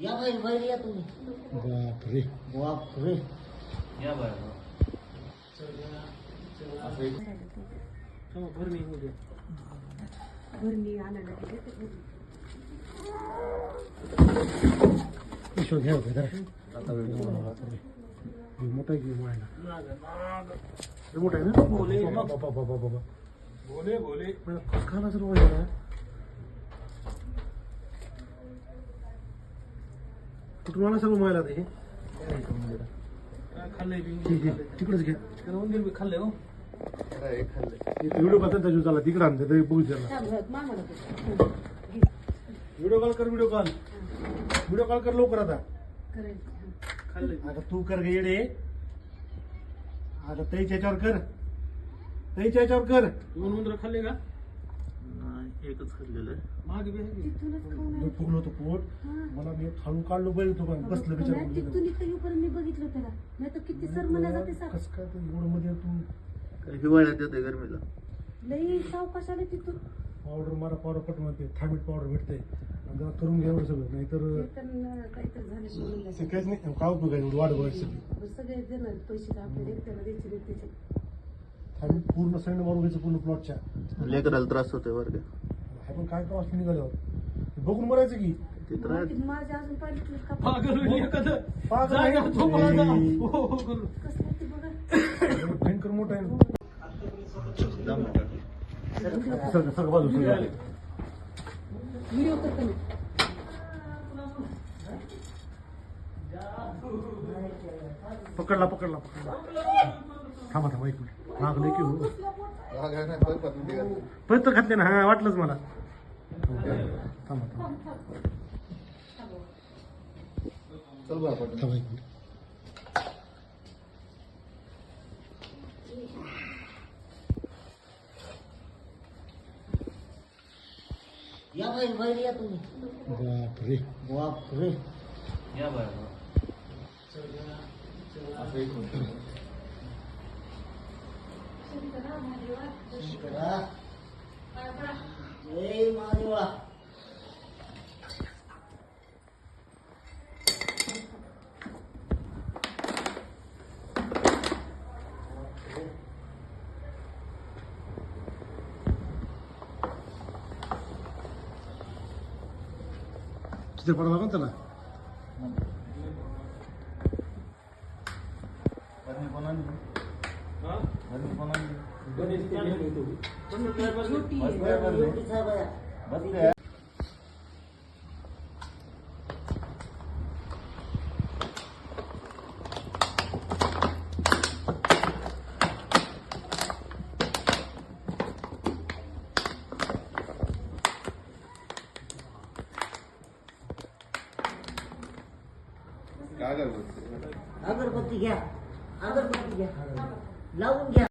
या भाई भाई लिया तूने? बाप रे बाप रे क्या भाई। चलो घर में हो गया। घर में आना लगेगा इशो घ्या उधर रिमोट आहे घेऊन आहे रिमोट आहे ना? बोले। बाबा बाबा बाबा बोले बोले। खाना सुरू व्हायला कुठून आला सर्व हे ते खाल्लंय ठीक आहे तिकडेच घ्या उंदीर बी खाल्लंय हो व्हिडिओ बघता त्याच्या चालला तिकडे आणते तरी बघू त्याला थांब, थांब, मामाला बोल. घे. व्हिडिओ कॉल कर व्हिडिओ कॉल व्हिडिओ कॉल कर लवकर आता करायचं हा. खाल्लंय आता तू कर गे येडे आता त्याच्या याच्यावर कर त्याच्या याच्यावर कर दोन उंदर खाल्ले का एकच खाल्लेलं आहे. मागे बी आहे की? तिथूनच खाऊन मी आले. फुगलो होतो पोट. हा. मला मी खालून काढलो बैल तो पण बसलं नाही, बिचार तिथून इथं येऊपर्यंत मी बघितलं त्याला. नाही तर किती सर मला जाते साप. कसं काय ते एवढं मध्ये तू काय हिवाळ्यात येते गरमीला. लई सावकाश आले तिथून? पावडर मारा पावडर पट म्हणते थायमिट पावडर भेटते. आणि जरा करून घ्या एवढं सगळं नाहीतर काहीतरी झाले म्हणून ते जायचं. काहीच नाही काय उपयोग आहे? एवढं वाढ बघायची सगळी. सगळे देणार पैसे तर आपल्याला एकट्याला द्यायचे नाही त्याचे थायमिट पूर्ण सैन्य मारून घ्यायचं पूर्ण प्लॉटच्या लेकराला त्रास होते बरं का. आपण काय त्रास निघाल्यावर बघून मरायचं की ते तर आहे. माझे- अजून पाहिजे का पागल होईल एखादं. पागल जागा नाही. झोपायला जा. ए. हो, हो, करू. कसं आहे ते बघा भयंकर मोठा आहे ना का? सगळं बाजू व्हिडिओ मी पकडला पकडला पकडला थांबा थांबा एक मिनिट लागले की हो पत्तर घातले ना हा वाटलंच मला. थांबा थांबा थांबा एक मिनिट या बाहेर बाहेर या तुम्ही. बापरे. बापरे. या बाहेर Bora. Ei, Marula. Tu para lá, não lá. Vai me falando, né? बस अगरबत्ती क्या? अगरबत्ती क्या? 老娘